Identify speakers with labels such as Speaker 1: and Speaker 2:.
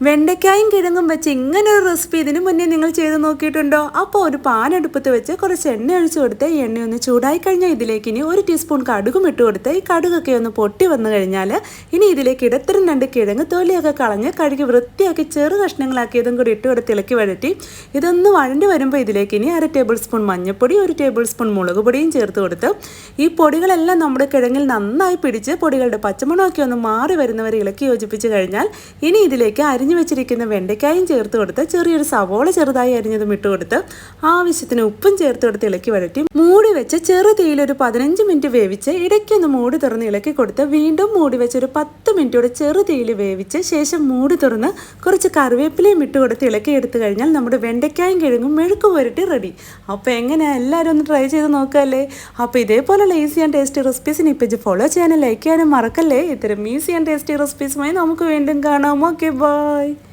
Speaker 1: വെണ്ടയ്ക്കായും കിഴങ്ങും വെച്ച് ഇങ്ങനെ ഒരു റെസിപ്പി ഇതിനു മുന്നേ നിങ്ങൾ ചെയ്ത് നോക്കിയിട്ടുണ്ടോ? അപ്പോൾ ഒരു പാൻ അടുപ്പത്ത് വെച്ച് കുറച്ച് എണ്ണ ഒഴിച്ചു കൊടുത്ത് ഈ എണ്ണ ഒന്ന് ചൂടായി കഴിഞ്ഞാൽ ഇതിലേക്ക് ഇനി ഒരു ടീസ്പൂൺ കടുകും ഇട്ട് കൊടുത്ത് ഈ കടുകൊക്കെ ഒന്ന് പൊട്ടി വന്നു കഴിഞ്ഞാൽ ഇനി ഇതിലേക്ക് ഇടത്തരം രണ്ട് കിഴങ്ങ് തൊലിയൊക്കെ കളഞ്ഞ് കഴുകി വൃത്തിയാക്കി ചെറു കഷ്ണങ്ങളാക്കിയതും കൂടി ഇട്ട് കൊടുത്ത് ഇളക്കി വഴറ്റി. ഇതൊന്ന് വഴണ്ടി വരുമ്പോൾ ഇതിലേക്ക് ഇനി അര ടേബിൾ സ്പൂൺ മഞ്ഞൾപ്പൊടി ഒരു ടേബിൾ സ്പൂൺ മുളക് പൊടിയും ചേർത്ത് കൊടുത്ത് ഈ പൊടികളെല്ലാം നമ്മുടെ കിഴങ്ങിൽ നന്നായി പിടിച്ച് പൊടികളുടെ പച്ചമുളകൊക്കെ ഒന്ന് മാറി വരുന്നവരെ ഇളക്കി യോജിപ്പിച്ച് കഴിഞ്ഞാൽ ഇനി ഇതിലേക്ക് അരിഞ്ഞു വെച്ചിരിക്കുന്ന വെണ്ടയ്ക്കായും ചേർത്ത് കൊടുത്ത് ചെറിയൊരു സവോള ചെറുതായി അരിഞ്ഞതും ഇട്ട് കൊടുത്ത് ആവശ്യത്തിന് ഉപ്പും ചേർത്ത് കൊടുത്ത് ഇളക്കി വഴറ്റി മൂടി വെച്ച് ചെറു തീയിൽ ഒരു പതിനഞ്ച് മിനിറ്റ് വേവിച്ച് ഇടയ്ക്കൊന്ന് മൂടി തുറന്ന് ഇളക്കി കൊടുത്ത് വീണ്ടും മൂടി വെച്ച് ഒരു പത്ത് മിനിറ്റോടെ ചെറു തീയിൽ വേവിച്ച് ശേഷം മൂടി തുറന്ന് കുറച്ച് കറിവേപ്പിലയും ഇട്ട് കൊടുത്ത് ഇളക്കി എടുത്തു കഴിഞ്ഞാൽ നമ്മുടെ വെണ്ടയ്ക്കായും കിഴങ്ങും മെഴുക്ക് പുരട്ടി റെഡി. അപ്പോൾ എങ്ങനെയാണ് എല്ലാവരും ഒന്ന് ട്രൈ ചെയ്ത് നോക്കല്ലേ? അപ്പോൾ ഇതേപോലുള്ള ഈസി ആൻഡ് ടേസ്റ്റി റെസിപ്പീസിന് ഇപ്പം ഫോളോ ചെയ്യാനും ലൈക്ക് ചെയ്യാനും മറക്കല്ലേ? ഇത്തരം ഈസി ആൻഡ് ടേസ്റ്റി റെസിപ്പീസുമായി നമുക്ക് വീണ്ടും കാണാം. Okay bye. Bye.